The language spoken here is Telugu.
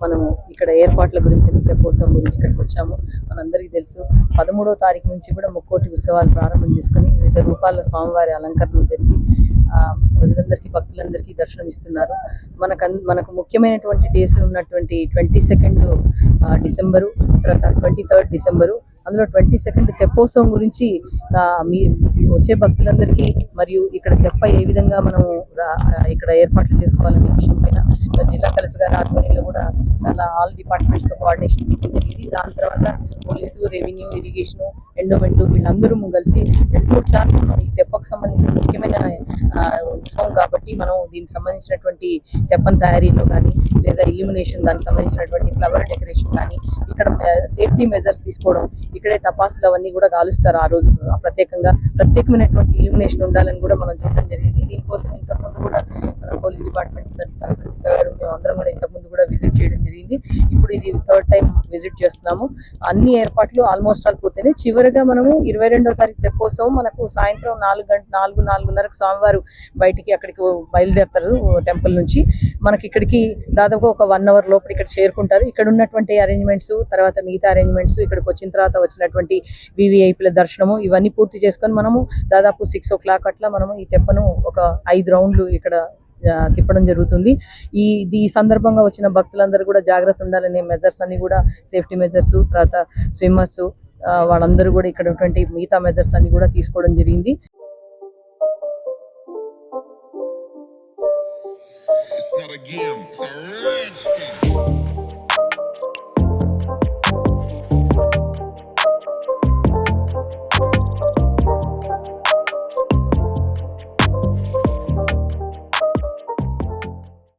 మనము ఇక్కడ ఏర్పాట్ల గురించి తెప్పోత్సవం గురించి ఇక్కడికి వచ్చాము. మనందరికీ తెలుసు పదమూడవ తారీఖు నుంచి కూడా ముక్కోటి ఉత్సవాలు ప్రారంభం చేసుకుని వివిధ రూపాల స్వామివారి అలంకరణలు జరిగి ఆ, ప్రజలందరికీ భక్తులందరికీ దర్శనం ఇస్తున్నారు. మనకు మనకు ముఖ్యమైనటువంటి డేస్ ఉన్నటువంటి ట్వంటీ సెకండ్ డిసెంబరు తర్వాత ట్వంటీ థర్డ్ డిసెంబరు అందులో ట్వంటీ సెకండ్ తెప్పోత్సవం గురించి మీ వచ్చే భక్తులందరికీ మరియు ఇక్కడ తెప్ప ఏ విధంగా మనం ఇక్కడ ఏర్పాట్లు చేసుకోవాలనే విషయం పైన జిల్లా కలెక్టర్ గారి ఆధ్వర్యంలో కూడా ఆల్ డిపార్ట్మెంట్స్తో కోఆర్డినేషన్ మీటింగ్ జరిగింది. దాని తర్వాత పోలీసు రెవెన్యూ ఇరిగేషన్ ఎండోమెంట్ వీళ్ళందరూ కలిసి రెండు మూడు సార్లు ఈ తెప్పకు సంబంధించిన ముఖ్యమైన ఉత్సవం కాబట్టి మనం దీనికి సంబంధించినటువంటి తెప్పని తయారీలో కానీ లేదా ఇల్యూమినేషన్ దానికి సంబంధించినటువంటి ఫ్లవర్ డెకరేషన్ కానీ ఇక్కడ సేఫ్టీ మెజర్స్ తీసుకోవడం ఇక్కడే టపాసులు అవన్నీ కూడా కాలుస్తారు ఆ రోజు ప్రత్యేకంగా. ప్రత్యేకమైనటువంటి ఇల్యూమినేషన్ ఉండాలని కూడా మనం చూడడం జరిగింది. దీనికోసం ఇంతకుముందు కూడా మన పోలీస్ డిపార్ట్మెంట్ తరఫున మనం కూడా ఇంతకుముందు కూడా విజిట్ చేయడం జరిగింది. ఇప్పుడు ఇది థర్డ్ టైం విజిట్ చేస్తున్నాము. అన్ని ఏర్పాట్లు ఆల్మోస్ట్ ఆల్ పూర్తయినాయి. చివరిగా మనము ఇరవై రెండో తారీఖు తెప్పోత్సవం. మనకు సాయంత్రం నాలుగు గంట నాలుగు నాలుగున్నరకు స్వామివారు బయటికి అక్కడికి బయలుదేరుతారు టెంపుల్ నుంచి. మనకి ఇక్కడికి దాదాపు ఒక వన్ అవర్ లోపల ఇక్కడ చేరుకుంటారు. ఇక్కడ ఉన్నటువంటి అరేంజ్మెంట్స్ తర్వాత మిగతా అరేంజ్మెంట్స్ ఇక్కడికి వచ్చిన తర్వాత వచ్చినటువంటి వివిఐపీల దర్శనము ఇవన్నీ పూర్తి చేసుకొని మనము దాదాపు సిక్స్ ఓ క్లాక్ అట్లా మనము ఈ తెప్పను ఒక ఐదు రౌండ్లు ఇక్కడ తిప్పడం జరుగుతుంది. ఈ ఈ సందర్భంగా వచ్చిన భక్తులందరూ కూడా జాగ్రత్త ఉండాలనే మెజర్స్ అన్ని కూడా సేఫ్టీ మెజర్స్ తర్వాత స్విమ్మర్స్ వాళ్ళందరూ కూడా ఇక్కడ ఉన్నటువంటి మిగతా మెజర్స్ అన్ని కూడా తీసుకోవడం జరిగింది. It's not a game, it's a